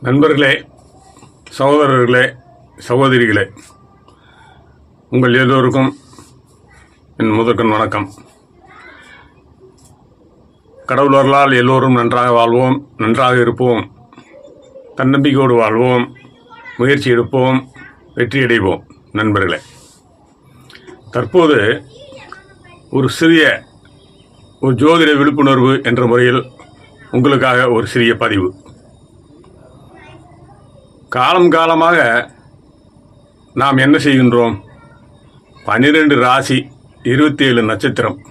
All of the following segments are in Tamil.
நண்பர்களே சகோதரர்களே சகோதரிகளே உங்கள் எல்லோருக்கும் என் முதற்கண் வணக்கம். கடவுளர்களால் எல்லோரும் நன்றாக வாழ்வோம் நன்றாக இருப்போம் தன்னம்பிக்கையோடு வாழ்வோம் முயற்சி எடுப்போம் வெற்றியடைவோம் நண்பர்களே. தற்போது ஒரு சிறிய ஒரு ஜோதிட விழிப்புணர்வு என்ற முறையில் உங்களுக்காக ஒரு சிறிய பதிவு. காலம் காலமாக நாம் என்ன செய்கின்றோம்? பன்னிரெண்டு ராசி இருபத்தி ஏழு நட்சத்திரம்.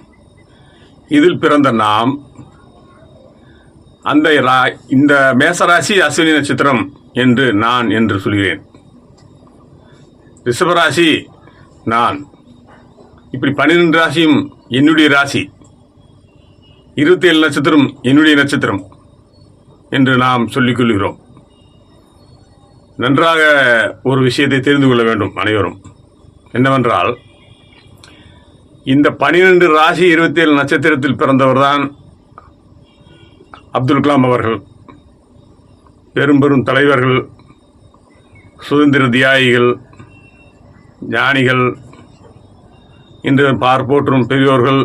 இதில் பிறந்த நாம் அந்த ரா- இந்த மேசராசி அஸ்வினி நட்சத்திரம் என்று நான் என்று சொல்கிறேன். ரிஷபராசி நான். இப்படி பன்னிரெண்டு ராசியும் என்னுடைய ராசி. இருபத்தி ஏழு நட்சத்திரம் என்னுடைய நட்சத்திரம் என்று நாம் சொல்லிக் கொள்கிறோம். நன்றாக ஒரு விஷயத்தை தெரிந்து கொள்ள வேண்டும் அனைவரும். என்னவென்றால் இந்த பனிரெண்டு ராசி இருபத்தி ஏழு நட்சத்திரத்தில் பிறந்தவர்தான் அப்துல் கலாம் அவர்கள். பெரும் பெரும் தலைவர்கள் சுதந்திர தியாகிகள் ஞானிகள் இன்று பார்ப்போற்றும் பெரியோர்கள்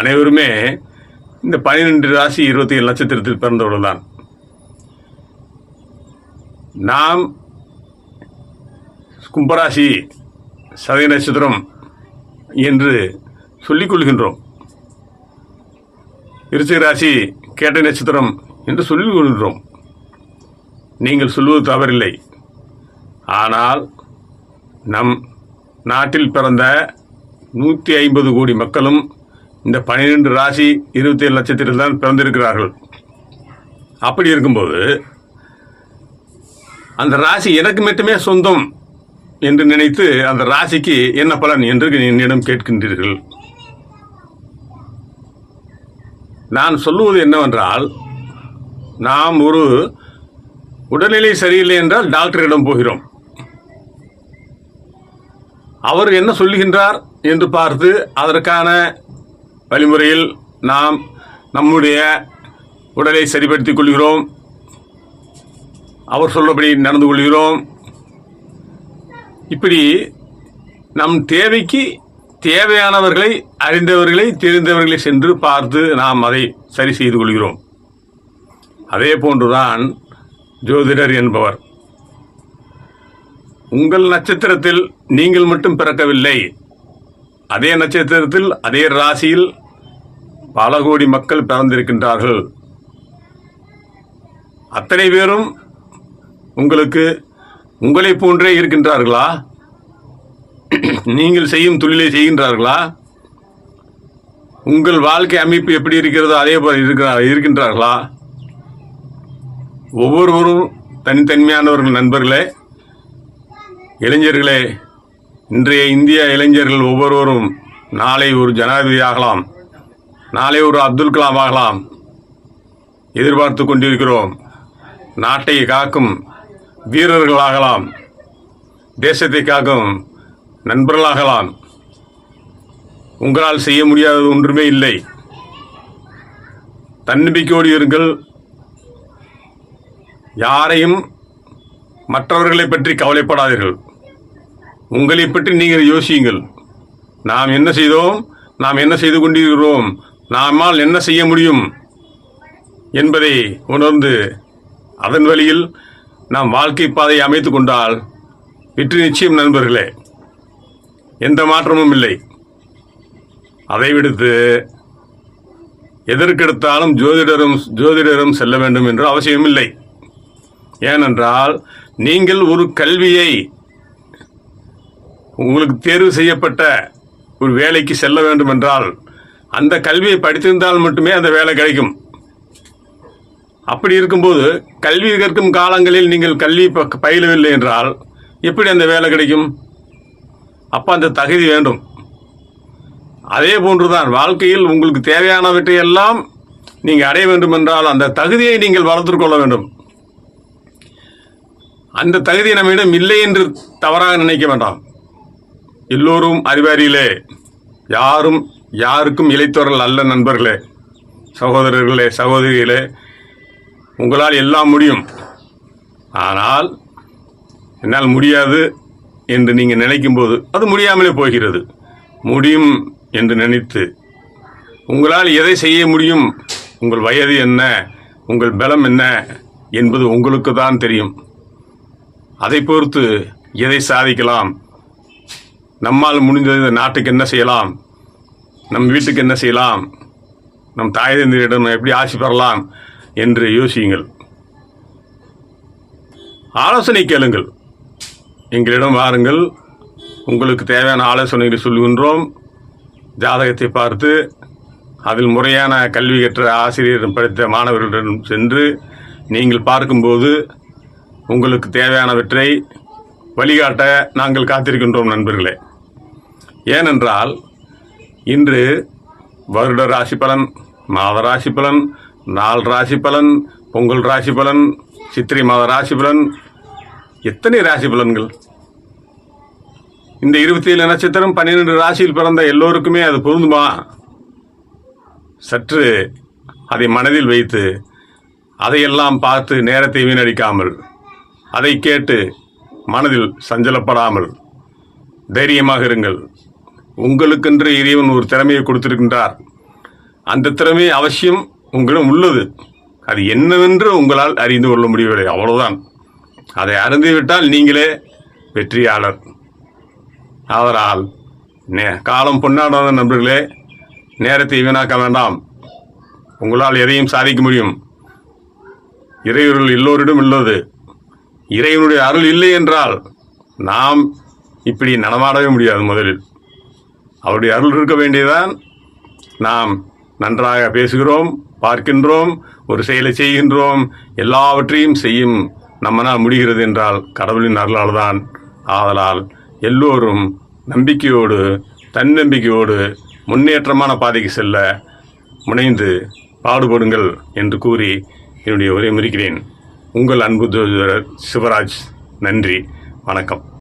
அனைவருமே இந்த பனிரெண்டு ராசி இருபத்தி ஏழு நட்சத்திரத்தில் பிறந்தவர்கள் தான் நாம் கும்பராசி சதய நட்சத்திரம் என்று சொல்லிக் கொள்கின்றோம். விருச்சிக ராசி கேட்டை நட்சத்திரம் என்று சொல்லிக் கொள்கின்றோம். நீங்கள் சொல்வது தவறில்லை. ஆனால் நம் நாட்டில் பிறந்த நூற்றி ஐம்பது கோடி மக்களும் இந்த பன்னிரெண்டு ராசி இருபத்தி ஏழு நட்சத்திரத்தில் தான் பிறந்திருக்கிறார்கள். அப்படி இருக்கும்போது அந்த ராசி எனக்கு மட்டுமே சொந்தம் என்று நினைத்து அந்த ராசிக்கு என்ன பலன் என்று என்னிடம் கேட்கின்றீர்கள். நான் சொல்லுவது என்னவென்றால் நாம் ஒரு உடல்நிலை சரியில்லை என்றால் டாக்டரிடம் போகிறோம். அவர் என்ன சொல்லுகின்றார் என்று பார்த்து அதற்கான வழிமுறையில் நாம் நம்முடைய உடலை சரிப்படுத்திக் கொள்கிறோம். அவர் சொல்லபடி நடந்து கொள்கிறோம். இப்படி நம் தேவைக்கு தேவையானவர்களை அறிந்தவர்களை தெரிந்தவர்களை சென்று பார்த்து நாம் அதை சரி செய்து கொள்கிறோம். அதே போன்றுதான் ஜோதிடர் என்பவர். உங்கள் நட்சத்திரத்தில் நீங்கள் மட்டும் பிறக்கவில்லை. அதே நட்சத்திரத்தில் அதே ராசியில் பல கோடி மக்கள் பிறந்திருக்கின்றார்கள். அத்தனை பேரும் உங்களுக்கு உங்களை போன்றே இருக்கின்றார்களா? நீங்கள் செய்யும் தொழிலை செய்கின்றார்களா? உங்கள் வாழ்க்கை அமைப்பு எப்படி இருக்கிறதோ அதே போல இருக்கிறார் இருக்கின்றார்களா? ஒவ்வொருவரும் தனித்தன்மையானவர்கள் நண்பர்களே இளைஞர்களே இன்றைய இந்திய இளைஞர்கள் ஒவ்வொருவரும் நாளை ஒரு ஜனாதிபதி ஆகலாம் நாளை ஒரு அப்துல் கலாம் ஆகலாம். எதிர்பார்த்து கொண்டிருக்கிறோம். நாட்டை காக்கும் வீரர்களாகலாம். தேசத்தை காக்கும் நண்பர்களாகலாம். உங்களால் செய்ய முடியாதது ஒன்றுமே இல்லை. தன்னம்பிக்கையோடு இருங்கள். யாரையும் மற்றவர்களை பற்றி கவலைப்படாதீர்கள். உங்களை பற்றி நீங்கள் யோசியுங்கள். நாம் என்ன செய்தோம்? நாம் என்ன செய்து கொண்டிருக்கிறோம்? நாமால் என்ன செய்ய முடியும்? என்பதை உணர்ந்து அதன் வழியில் நாம் வாழ்க்கை பாதையை அமைத்துக் கொண்டால் வெற்றி நிச்சயம் நண்பர்களே. எந்த மாற்றமும் இல்லை. அதை விடுத்து எதற்கெடுத்தாலும் ஜோதிடரும் ஜோதிடரும் செல்ல வேண்டும் என்று அவசியமில்லை ஏனென்றால் நீங்கள் ஒரு கல்வியை உங்களுக்கு தேர்வு செய்யப்பட்ட ஒரு வேலைக்கு செல்ல வேண்டும் என்றால் அந்த கல்வியை படித்திருந்தால் மட்டுமே அந்த வேலை கிடைக்கும். அப்படி இருக்கும்போது கல்வி கற்கும் காலங்களில் நீங்கள் கல்வி பயிலவில்லை என்றால் எப்படி அந்த வேலை கிடைக்கும்? அப்போ அந்த தகுதி வேண்டும். அதே போன்றுதான் வாழ்க்கையில் உங்களுக்கு தேவையானவற்றை எல்லாம் நீங்கள் அடைய வேண்டும் என்றால் அந்த தகுதியை நீங்கள் வளர்த்துக் கொள்ள வேண்டும். அந்த தகுதி நம்மிடம் இல்லை என்று தவறாக நினைக்க வேண்டாம். எல்லோரும் அறிவாரியிலே யாரும் யாருக்கும் இளைத்தவர்கள் அல்ல நண்பர்களே சகோதரர்களே சகோதரிகளே உங்களால் எல்லாம் முடியும். ஆனால் என்னால் முடியாது என்று நீங்கள் நினைக்கும்போது அது முடியாமலே போகிறது. முடியும் என்று நினைத்து. உங்களால் எதை செய்ய முடியும்? உங்கள் வயது என்ன? உங்கள் பலம் என்ன? என்பது உங்களுக்கு தான் தெரியும். அதை பொறுத்து எதை சாதிக்கலாம்? நம்மால் முடிந்தது இந்த நாட்டுக்கு என்ன செய்யலாம்? நம் வீட்டுக்கு என்ன செய்யலாம்? நம் தாய் தந்தையரிடம் எப்படி ஆட்சி பெறலாம்? என்று யோசியுங்கள். ஆலோசனை கேளுங்கள். எங்களிடம் வாருங்கள். உங்களுக்கு தேவையான ஆலோசனைகளை சொல்கின்றோம். ஜாதகத்தை பார்த்து அதில் முறையான கல்வி கற்ற ஆசிரியரிடம் படித்த மாணவர்களிடம் சென்று நீங்கள் பார்க்கும்போது உங்களுக்கு தேவையானவற்றை வழிகாட்ட நாங்கள் காத்திருக்கின்றோம் நண்பர்களே. ஏனென்றால் இன்று வருட ராசி பலன் மாத ராசி பலன் நாள் ராசி பலன் பொங்கல் ராசி பலன் சித்திரை மாத ராசி பலன். எத்தனை ராசி பலன்கள்? இந்த இருபத்தி ஏழு நட்சத்திரம் பன்னிரெண்டு ராசியில் பிறந்த எல்லோருக்குமே அது பொருந்துமா? சற்று அதை மனதில் வைத்து அதையெல்லாம் பார்த்து நேரத்தை வீணடிக்காமல் அதை கேட்டு மனதில் சஞ்சலப்படாமல் தைரியமாக இருங்கள். உங்களுக்கென்று இறைவன் ஒரு திறமையை கொடுத்திருக்கின்றார். அந்த திறமை அவசியம் உங்களிடம் உள்ளது. அது என்னவென்று உங்களால் அறிந்து கொள்ள முடியவில்லை. அவ்வளவுதான். அதை அறிந்துவிட்டால் நீங்களே வெற்றியாளர். ஆதலால் நே காலம் பொன்னாடாத நண்பர்களே நேரத்தை வீணாக்க வேண்டாம். உங்களால் எதையும் சாதிக்க முடியும். இறையொருள் எல்லோரிடம் உள்ளது. இறைவனுடைய அருள் இல்லை என்றால் நாம் இப்படி நடமாடவே முடியாது முதலில். அவருடைய அருள் இருக்க வேண்டியதான் நாம் நன்றாக பேசுகிறோம் பார்க்கின்றோம் ஒரு செயலை செய்கின்றோம் எல்லாவற்றையும் செய்யும் நம்மனால் முடிகிறது என்றால் கடவுளின் அருளால் தான் ஆதலால் எல்லோரும் நம்பிக்கையோடு தன்னம்பிக்கையோடு முன்னேற்றமான பாதைக்கு செல்ல முனைந்து பாடுபடுங்கள் என்று கூறி என்னுடைய உரை முறிக்கிறேன் உங்கள் அன்பு சிவராஜ் நன்றி வணக்கம்.